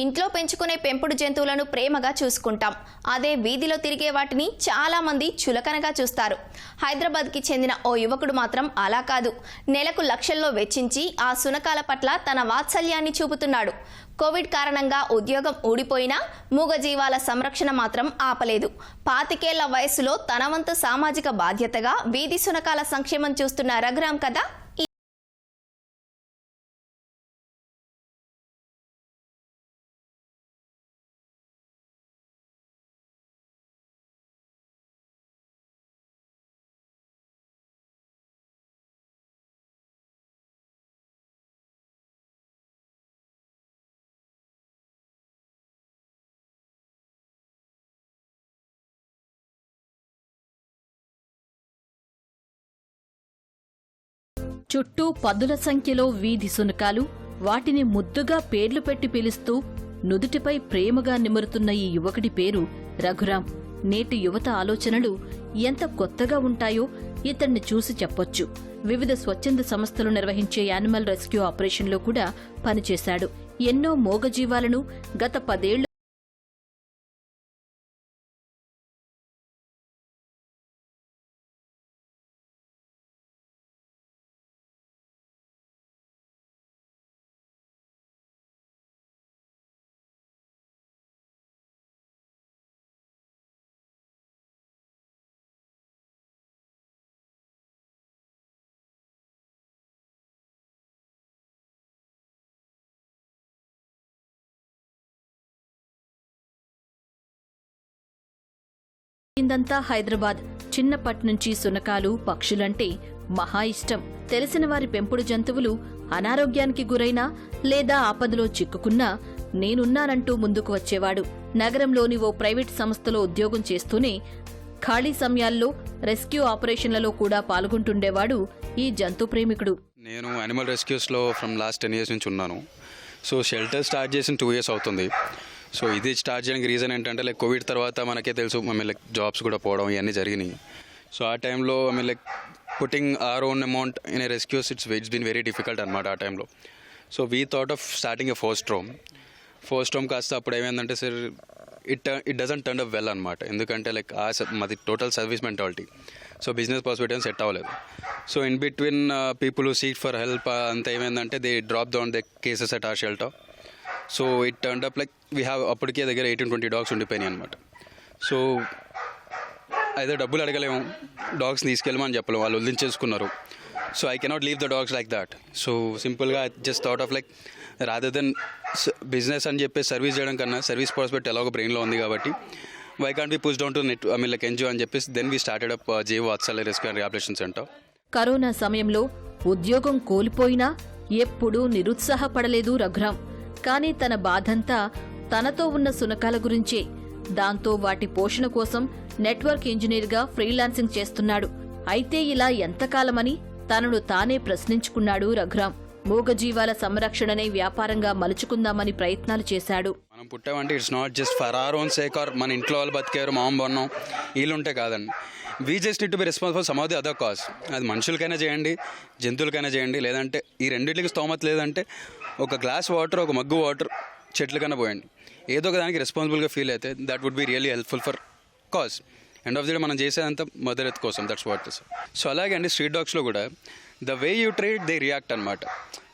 ఇంట్లో పెంచుకునే పెంపుడు జంతువులను ప్రేమగా చూసుకుంటాం. అదే వీధిలో తిరిగే వాటిని చాలా మంది చులకనగా చూస్తారు. హైదరాబాద్కి చెందిన ఓ యువకుడు మాత్రం అలా కాదు. నెలకు లక్షల్లో వెచ్చించి ఆ సునకాల పట్ల తన వాత్సల్యాన్ని చూపుతున్నాడు. కోవిడ్ కారణంగా ఉద్యోగం ఊడిపోయినా మూగజీవాల సంరక్షణ మాత్రం ఆపలేదు. పాతికేళ్ళ వయసులో తనవంత సామాజిక బాధ్యతగా వీధి సునకాల సంక్షేమం చూస్తున్న రఘురాం కథ చుట్టూ పదుల సంఖ్యలో వీధి సునకాలు వాటిని ముద్దుగా పేర్లు పెట్టి పిలుస్తూ నుదుటిపై ప్రేమగా నిమురుతున్న ఈ యువకుడి పేరు రఘురాం. నేటి యువత ఆలోచనలు ఎంత కొత్తగా ఉంటాయో ఇతన్ని చూసి చెప్పొచ్చు. వివిధ స్వచ్ఛంద సంస్థలు నిర్వహించే యానిమల్ రెస్క్యూ ఆపరేషన్లో కూడా పనిచేశాడు. ఎన్నో మోగజీవాలను గత పదేళ్ళు ఇందంతా హైదరాబాద్. చిన్నప్పటి నుంచి సునకాలు పక్షులంటే మహా ఇష్టం. తెలిసిన వారి పెంపుడు జంతువులు అనారోగ్యానికి గురైనా లేదా ఆపదలో చిక్కుకున్నా నేనున్నానంటూ ముందుకు వచ్చేవాడు. నగరంలోని ఓ ప్రైవేట్ సంస్థలో ఉద్యోగం చేస్తూనే ఖాళీ సమయాల్లో రెస్క్యూ ఆపరేషన్లలో కూడా పాల్గొంటుండేవాడు ఈ జంతు ప్రేమికుడు. నేను అనిమల్ రెస్క్యూస్లో ఫ్రమ్ లాస్ట్ టెన్ ఇయర్స్ నుంచి ఉన్నాను. సో షెల్టర్ స్టార్ట్ చేసిన టూ ఇయర్స్ అవుతుంది. సో ఇది స్టార్ట్ చేయడానికి రీజన్ ఏంటంటే లైక్ కోవిడ్ తర్వాత మనకే తెలుసు ఐ లైక్ జాబ్స్ కూడా పోవడం ఇవన్నీ జరిగినాయి. సో ఆ టైంలో I mean like putting our own amount in a rescues it's it's been very difficult అనమాట ఆ టైంలో so we thought of starting a foster home foster home కాస్త అప్పుడు ఏమైందంటే sir it it doesn't turn up well అనమాట ఎందుకంటే like ఆ మాది total service mentality so business possibility set అవ్వలేదు. So in between people seek for help అంత ఏమైందంటే they drop down the cases at our shelter so it turn up like we have అప్పటికే దగ్గర eighteen twenty dogs ఉండిపోయినాయి అనమాట so అయితే డబ్బులు అడగలేము dogs తీసుకెళ్ళమని చెప్పలేము వాళ్ళు వదిలించేసుకున్నారు. So I cannot leave the dogs like that so సింపుల్గా just thought of like rather than business అని చెప్పి సర్వీస్ చేయడం కన్నా సర్వీస్ ప్రాస్పెక్ట్ ఎలాగో బ్రెయిన్లో ఉంది కాబట్టి why can't be push down to net I mean like NGO అని చెప్పేసి then we started up GO Vatsalya rescue and rehabilitation centre corona సమయంలో ఉద్యోగం కోల్పోయినా ఎప్పుడూ నిరుత్సాహపడలేదు రఘురామ్. కానీ తన బాధంతా తనతో ఉన్న సునకాల గురించే. దాంతో వాటి పోషణ కోసం నెట్వర్క్ ఇంజనీర్గా ఫ్రీలాన్సింగ్ చేస్తున్నాడు. అయితే ఇలా ఎంతకాలమని తనను తానే ప్రశ్నించుకున్నాడు రఘురాం. మూగజీవాల సంరక్షణనే వ్యాపారంగా మలుచుకుందామని ప్రయత్నాలు చేశాడు. మనం పుట్టామంటే it's not just for our own sake or మన ఇంట్లో వాళ్ళు బతికారు మామ బన్నాం వీళ్ళు ఉంటే కాదండి. We just need be responsible some of the other cause. అది మనుషులకైనా చేయండి జంతువులకైనా చేయండి లేదంటే ఈ రెండింటికి స్తోమత లేదంటే ఒక గ్లాస్ వాటర్ ఒక మగ్గు వాటర్ చెట్లకైనా పోయండి. ఏదో ఒక దానికి రెస్పాన్సిబుల్గా ఫీల్ అయితే that would be really helpful for cause end of the day మనం చేసేదంతా మదర్ ఎత్ కోసం దట్స్ వాట్ ఇస్ సో అలాగే అండి స్ట్రీట్ డాగ్స్లో కూడా the way you treat they react అనమాట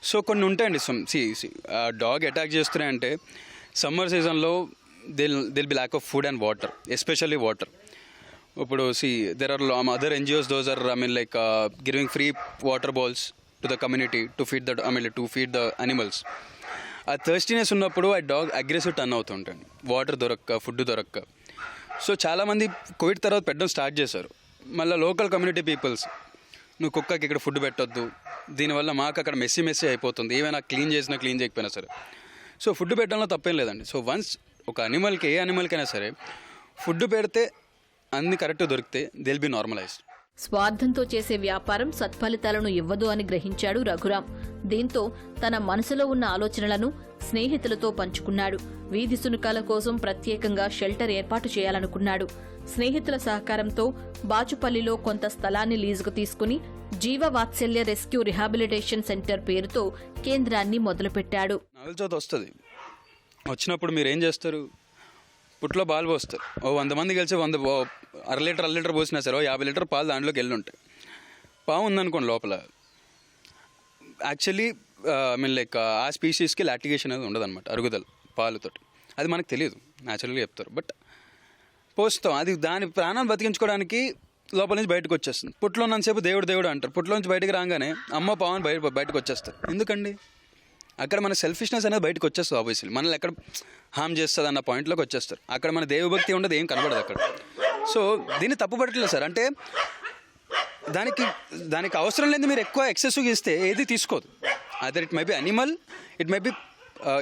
సో కొన్ని ఉంటాయండి సి డాగ్ అటాక్ చేస్తున్నాయంటే సమ్మర్ సీజన్లో there'll there'll be lack of food and water especially water ఇప్పుడు see there are other NGOs those are I mean like giving free water bowls to the community to feed the I mean to feed the animals ఆ thirstiness ఉన్నప్పుడు ఆ dog aggressive turn అవుతుంటాడు water దొరక్క food దొరక్క. So చాలామంది Covid తర్వాత పెట్టడం start చేశారు. మళ్ళీ లోకల్ కమ్యూనిటీ పీపుల్స్ నువ్వు కుక్కకి ఇక్కడ ఫుడ్ పెట్టొద్దు. దీనివల్ల మాకు అక్కడ మెస్సీ మెస్సీ అయిపోతుంది. ఏమైనా క్లీన్ చేసినా క్లీన్ చేయకపోయినా సరే. సో ఫుడ్ పెట్టడంలో తప్పేం లేదండి. సో వన్స్ ఒక అనిమల్కి ఏ అనిమల్కైనా సరే ఫుడ్ పెడితే అన్ని కరెక్ట్ దొరికితే దిల్ బి నార్మలైజ్డ్ స్వార్థంతో చేసే వ్యాపారం సత్ఫలితాలను ఇవ్వదు అని గ్రహించాడు రఘురాం. దీంతో తన మనసులో ఉన్న ఆలోచనలను స్నేహితులతో పంచుకున్నాడు. వీధి సునుకాల కోసం ప్రత్యేకంగా షెల్టర్ ఏర్పాటు చేయాలనుకున్నాడు. స్నేహితుల సహకారంతో బాచుపల్లిలో కొంత స్థలాన్ని లీజుకు తీసుకుని జీవ వాత్సల్య రెస్క్యూ రిహాబిలిటేషన్ సెంటర్ పేరుతో కేంద్రాన్ని మొదలుపెట్టాడు. వస్తుంది. వచ్చినప్పుడు మీరు ఏం చేస్తారు? పుట్లో పాలు పోస్తారు. ఓ వంద మంది కలిసి వంద అర లీటర్ అర లీటర్ పోసినా సరే ఓ యాభై లీటర్ పాలు దాంట్లోకి వెళ్ళి ఉంటాయి పాము ఉందనుకోండి లోపల. యాక్చువల్లీ ఐ మీన్ లైక్ ఆ స్పీషీస్కి లాటిగేషన్ అనేది ఉండదు అనమాట అరుగుదల పాలుతోటి. అది మనకు తెలియదు న్యాచురల్గా చెప్తారు. బట్ పోస్తాం. అది దాని ప్రాణాలు బతికించుకోవడానికి లోపల నుంచి బయటకు వచ్చేస్తుంది. పుట్లో ఉన్నంతసేపు దేవుడు దేవుడు అంటారు. పుట్లో నుంచి బయటకు రాగానే అమ్మ పావని బయట బయటకు వచ్చేస్తారు ఎందుకండి? అక్కడ మన సెల్ఫిష్నెస్ అనేది బయటకు వచ్చేస్తుంది ఆబ్వియస్లీ మనల్ని ఎక్కడ హామ్ చేస్తుంది అన్న పాయింట్లోకి వచ్చేస్తారు. అక్కడ మన దేవభక్తి ఉండదు ఏం కనబడదు అక్కడ. సో దీన్ని తప్పుపడట్లేదు సార్. అంటే దానికి దానికి అవసరం లేదు మీరు ఎక్కువ ఎక్సెసివ్ ఇస్తే ఏది తీసుకోదు. Other it may be animal it may be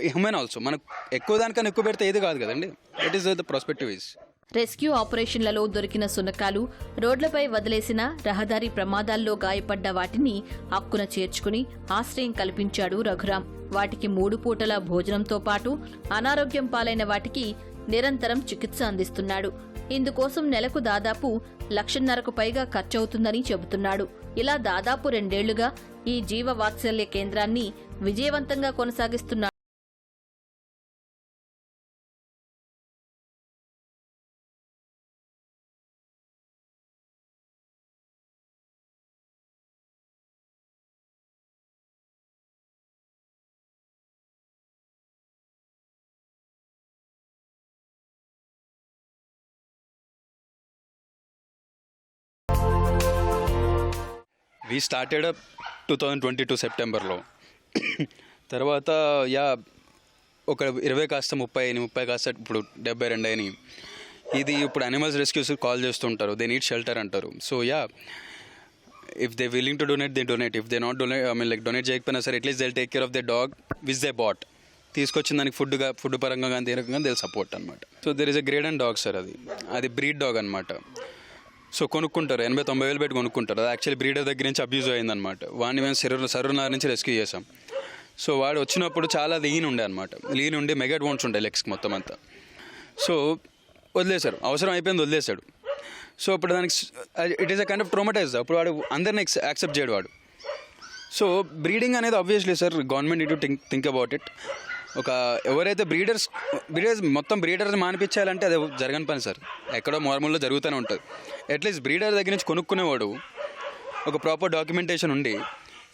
human also మనకు ఎక్కువ దానికన్నా ఎక్కువ పెడితే ఏది కాదు కదండి. That is the prospective is rescue ఆపరేషన్లలో దొరికిన సునకాలు రోడ్లపై వదిలేసిన రహదారి ప్రమాదాల్లో గాయపడ్డ వాటిని హక్కున చేర్చుకుని ఆశ్రయం కల్పించాడు రఘురాం. వాటికి మూడు పూటల భోజనంతో పాటు అనారోగ్యం పాలైన వాటికి నిరంతరం చికిత్స అందిస్తున్నాడు. ఇందుకోసం నెలకు దాదాపు లక్షన్నరకు పైగా ఖర్చవుతుందని చెబుతున్నాడు. ఇలా దాదాపు రెండేళ్ళుగా ఈ జీవ వాత్సల్య కేంద్రాన్ని విజయవంతంగా కొనసాగిస్తున్నాడు. We started two thousand twenty two సెప్టెంబర్లో తర్వాత యా ఒక ఇరవై కాస్త ముప్పై అయినాయి ముప్పై కాస్త ఇప్పుడు డెబ్బై రెండు అయినాయి. ఇది ఇప్పుడు అనిమల్స్ రెస్క్యూస్ కాల్ చేస్తుంటారు. దే నీడ్ షెల్టర్ అంటారు. So yeah if they willing to donate they donate if they not donate I mean like donate చేయకపోయినా సరే at least they take care of the dog which they bought తీసుకొచ్చిన దానికి ఫుడ్గా food పరంగా కానీ దేని రకంగా దే సపోర్ట్ అనమాట so there is a Great and dog sir అది. అది బ్రీడ్ డాగ్ అనమాట సో కొనుక్కుంటారు. ఎనభై తొంభై వేలు పెట్టి కొనుక్కుంటారు. అది యాక్చువల్లీ బ్రీడర్ దగ్గర నుంచి అబ్యూజ్ అయిందనమాట వాడిని మేము సర్రు సర్రునార్ నుంచి రెస్క్యూ చేసాం సో వాడు వచ్చినప్పుడు చాలా లీన్ ఉండే అనమాట లీన్ ఉండి మెగాడ్ బోన్స్ ఉండే లెగ్స్కి మొత్తం అంతా. సో వదిలేశారు. అవసరం అయిపోయింది వదిలేశాడు. సో ఇప్పుడు దానికి it is a kind of traumatize అప్పుడు వాడు అందరిని యాక్సెప్ట్ చేయడు వాడు. సో బ్రీడింగ్ అనేది ఆబ్వియస్లీ సార్ గవర్నమెంట్ ఇటు థింక్ థింక్ అబౌట్ ఇట్ ఒక ఎవరైతే బ్రీడర్స్ బ్రీడర్స్ మొత్తం బ్రీడర్స్ మానిపించాలంటే అది జరగని పని సార్. ఎక్కడో మార్మూల్లో జరుగుతూనే ఉంటుంది. అట్లీస్ట్ బ్రీడర్ దగ్గర నుంచి కొనుక్కునేవాడు ఒక ప్రాపర్ డాక్యుమెంటేషన్ ఉండి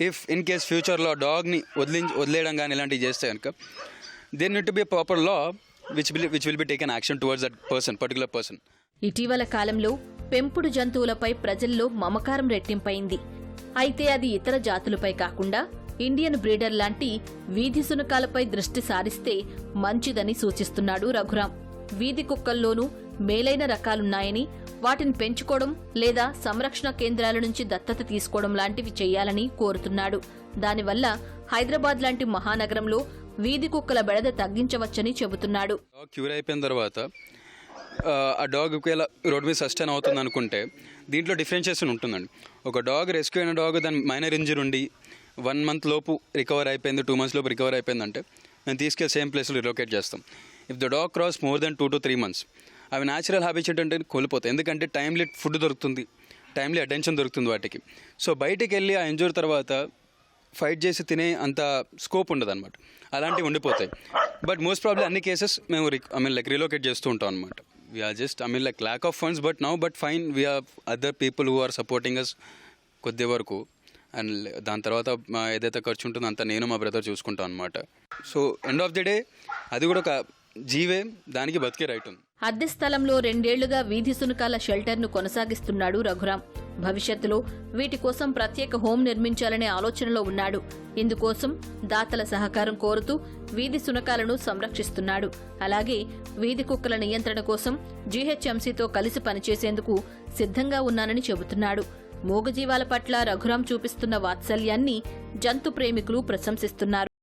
ఇఫ్ ఇన్ కేస్ ఫ్యూచర్లో డాగ్ని వదిలి వదిలేయడం కానీ ఇలాంటివి చేస్తే కనుక there need be proper law which will which will be taken action towards that person particular person ఇటీవల కాలంలో పెంపుడు జంతువులపై ప్రజల్లో మమకారం రెట్టింపైంది. అయితే అది ఇతర జాతులపై కాకుండా ఇండియన్ బ్రీడర్ లాంటి వీధి సునకాలపై దృష్టి సారిస్తే మంచిదని సూచిస్తున్నాడు రఘురాం. వీధి కుక్కల్లోనూ మేలైన రకాలున్నాయని వాటిని పెంచుకోవడం లేదా సంరక్షణ కేంద్రాల నుంచి దత్తత తీసుకోవడం లాంటివి చేయాలని కోరుతున్నాడు. దానివల్ల హైదరాబాద్ లాంటి మహానగరంలో వీధి కుక్కల బెడద తగ్గించవచ్చని చెబుతున్నాడు. క్యూర్ అయిపోయిన తర్వాత ఆ, ఆ డాగ్ ఒకవేళ రోడ్ మీద సస్టైన్ అవుతుంది అనుకుంటే దీంట్లో డిఫరెన్షియేషన్ ఉంటుందండి. ఒక డాగ్ రెస్క్యూ అయిన డాగ్ దాని మైనర్ ఇంజరీ ఉండి వన్ మంత్ లోపు రికవర్ అయిపోయింది టూ మంత్స్ లోపు రికవర్ అయిపోయిందంటే మేము తీసుకెళ్ళి సేమ్ ప్లేస్లో రిలోకేట్ చేస్తాం. If the dog cross more than two to three months అవి న్యాచురల్ హ్యాబిటెట్ అంటే కోల్పోతాయి. ఎందుకంటే టైమ్లీ ఫుడ్ దొరుకుతుంది టైమ్లీ అటెన్షన్ దొరుకుతుంది వాటికి. సో బయటికి వెళ్ళి ఆ ఇంజూర్ తర్వాత ఫైట్ చేసి తినే అంత స్కోప్ ఉండదు అనమాట అలాంటివి ఉండిపోతాయి. బట్ మోస్ట్ ప్రాబ్లీ అన్ని కేసెస్ మేము ఐ మీన్ లైక్ రిలోకేట్ చేస్తూ ఉంటాం అనమాట we're just I mean like lack of funds but now but fine we're other people who are supporting us కొద్ది వరకు. అండ్ దాని తర్వాత మా ఏదైతే ఖర్చు ఉంటుందో అంతా నేను మా బ్రదర్ చూసుకుంటాం అనమాట so end of the day అది కూడా ఒక జీవే దానికి బతికే రైట్ ఉంది. అద్దె స్థలంలో రెండేళ్ళుగా వీధి సునకాల షెల్టర్ను కొనసాగిస్తున్నాడు రఘురాం భవిష్యత్తులో వీటి కోసం ప్రత్యేక హోం నిర్మించాలనే ఆలోచనలో ఉన్నాడు. ఇందుకోసం దాతల సహకారం కోరుతూ వీధి సునకాలను సంరక్షిస్తున్నాడు. అలాగే వీధి కుక్కల నియంత్రణ కోసం జీహెచ్ఎంసీతో కలిసి పనిచేసేందుకు సిద్ధంగా ఉన్నానని చెబుతున్నాడు. మూగజీవాల పట్ల రఘురాం చూపిస్తున్న వాత్సల్యాన్ని జంతు ప్రేమికులు ప్రశంసిస్తున్నారు.